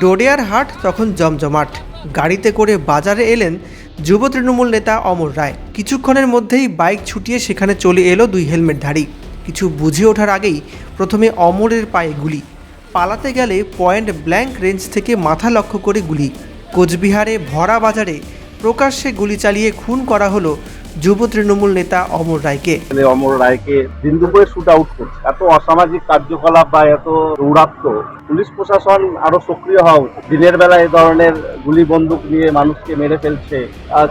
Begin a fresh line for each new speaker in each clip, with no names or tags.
ডোডিয়ার হাট তখন জমজমাট। গাড়িতে করে বাজারে এলেন যুব তৃণমূল নেতা অমর রায়। কিছুক্ষণের মধ্যেই বাইক ছুটিয়ে সেখানে চলে এলো দুই হেলমেটধারী কিছু বুঝে ওঠার আগেই প্রথমে অমরের পায়ে গুলি। পালাতে গেলে পয়েন্ট ব্ল্যাঙ্ক রেঞ্জ থেকে মাথা লক্ষ্য করে গুলি। কোচবিহারে ভরা বাজারে প্রকাশ্যে গুলি চালিয়ে খুন করা হলো যুব তৃণমূল নেতা অমর রায়কে।
অমর রায়কে দিন দুপুরে শুট আউট করছে। এত অসামাজিক কার্যকলাপ বা এত দৌরাত্ম পুলিশ প্রশাসন আরও সক্রিয় হওয়া উচিত। দিনের বেলা এই ধরনের গুলি বন্দুক নিয়ে মানুষকে মেরে ফেলছে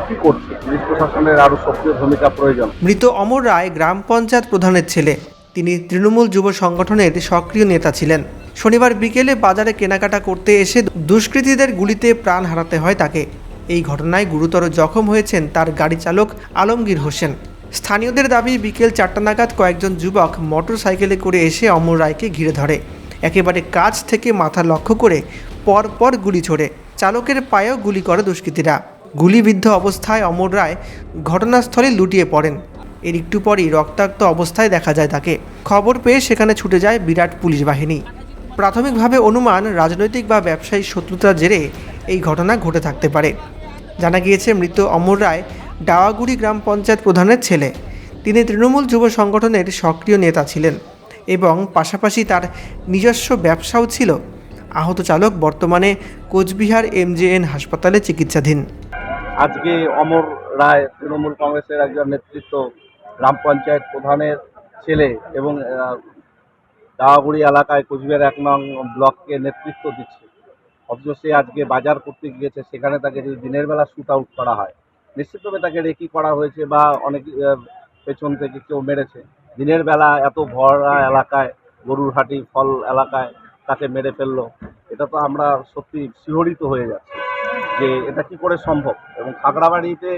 কি করছে? পুলিশ প্রশাসনের আরও সক্রিয় ভূমিকা প্রয়োজন।
মৃত অমর রায় গ্রাম পঞ্চায়েত প্রধানের ছেলে। তিনি তৃণমূল যুব সংগঠনের সক্রিয় নেতা ছিলেন। শনিবার বিকেলে বাজারে কেনাকাটা করতে এসে দুষ্কৃতীদের গুলিতে প্রাণ হারাতে হয় তাকে। এই ঘটনায় গুরুতর জখম হয়েছেন তার গাড়ি চালক আলমগীর হোসেন। স্থানীয়দের দাবি, বিকেল চারটা নাগাদ কয়েকজন যুবক মোটর সাইকেলে করে এসে অমর রায়কে ঘিরে ধরে। একেবারে কাছ থেকে মাথা লক্ষ্য করে পর পর গুলি ছোড়ে। চালকের পায়েও গুলি করে দুষ্কৃতীরা। গুলিবিদ্ধ অবস্থায় অমর রায় ঘটনাস্থলে লুটিয়ে পড়েন। এর একটু পরই রক্তাক্ত অবস্থায় দেখা যায় তাকে। খবর পেয়ে সেখানে ছুটে যায় বিরাট পুলিশ বাহিনী। প্রাথমিকভাবে অনুমান, রাজনৈতিক বা ব্যবসায়ী শত্রুতার জেরে এই ঘটনা ঘটে থাকতে পারে। জানা গিয়েছে, মৃত অমর রায় ডাওয়াগুড়ি গ্রাম পঞ্চায়েত প্রধানের ছেলে। তিনি তৃণমূল যুব সংগঠনের সক্রিয় নেতা ছিলেন এবং পাশাপাশি তার নিজস্ব ব্যবসাও ছিল। আহত চালক বর্তমানে কোচবিহার এমজেএন হাসপাতালে চিকিৎসাধীন।
আজকে অমর রায় তৃণমূল কংগ্রেসের একজন নেতৃত্ব গ্রাম পঞ্চায়েত প্রধানের ছেলে এবং দাওয়াগুড়ি এলাকায় কোচবিহার এক নং ব্লককে নেতৃত্ব দিচ্ছে। অথচ সে আজকে বাজার করতে গিয়েছে, সেখানে তাকে যদি দিনের বেলা শুট আউট করা হয়, নিশ্চিতভাবে তাকে রেকি করা হয়েছে বা অনেক পেছন থেকে কেউ মেরেছে। দিনের বেলা এত ভরা এলাকায়, গরুর হাটি, ফল এলাকায় তাকে মেরে ফেলল, এটা তো আমরা সত্যি শিহরিত হয়ে যাচ্ছি যে এটা কি করে সম্ভব? এবং খাগড়াবাড়িতে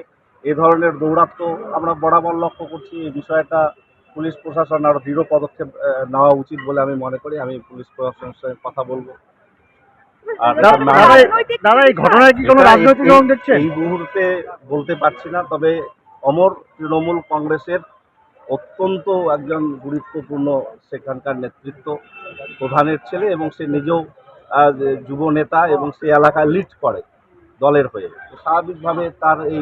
এ ধরনের দৌরাত্ম আমরা বরাবর লক্ষ্য করছি, এই বিষয়টা পুলিশ প্রশাসন আরও দৃঢ় পদক্ষেপ নেওয়া উচিত বলে আমি মনে করি। আমি পুলিশ প্রশাসনের সঙ্গে কথা বলব।
দাদা এই- ঘটনায় কি কোনো রাজনৈতিক রং দেখছেন
এই মুহূর্তে বলতে পারছি না তবে অমর তৃণমূল কংগ্রেসের অত্যন্ত একজন গুরুত্বপূর্ণ সেখানকার নেতৃত্ব প্রধানের ছেলে এবং সে নিজেও যুব নেতা এবং সে এলাকায় লিড করে দলের হয়ে। স্বাভাবিকভাবে তার এই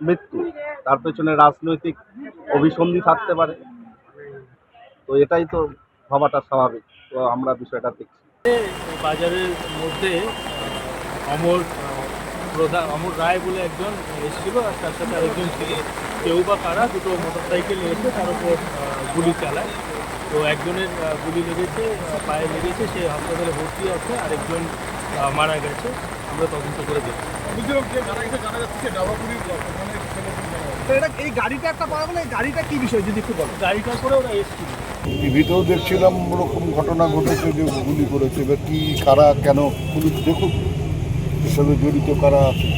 মৃত্যু তার পেছনে রাজনৈতিক অভিসন্ধি থাকতে পারে। তো এটাই তো হওয়াটা স্বাভাবিক। তো আমরা বিষয়টা দেখছি।
বাজারের মধ্যে অমর প্রধান, অমর রায় বলে একজন এসেছিল আর তার সাথে আরেকজন ছিল কেউ বা কারা, দুটো মোটর সাইকেল এসে তার উপর গুলি চালায়। তো একজনের গুলি লেগেছে পায়ে লেগেছে, সে হাসপাতালে ভর্তি আছে, আরেকজন মারা গেছে। আমরা তদন্ত করে দেখি
তো এটা এই গাড়িটা একটা পাওয়া গেলে এই গাড়িটা কি বিষয় যদি একটু বলো?
গাড়িটা করে ওরা এসছিল
টিভিতেও দেখছিলাম ওরকম ঘটনা ঘটেছে যে গুলি করেছে এবার কী কারা কেন? পুলিশ দেখুক এর সাথে জড়িত কারা আছে?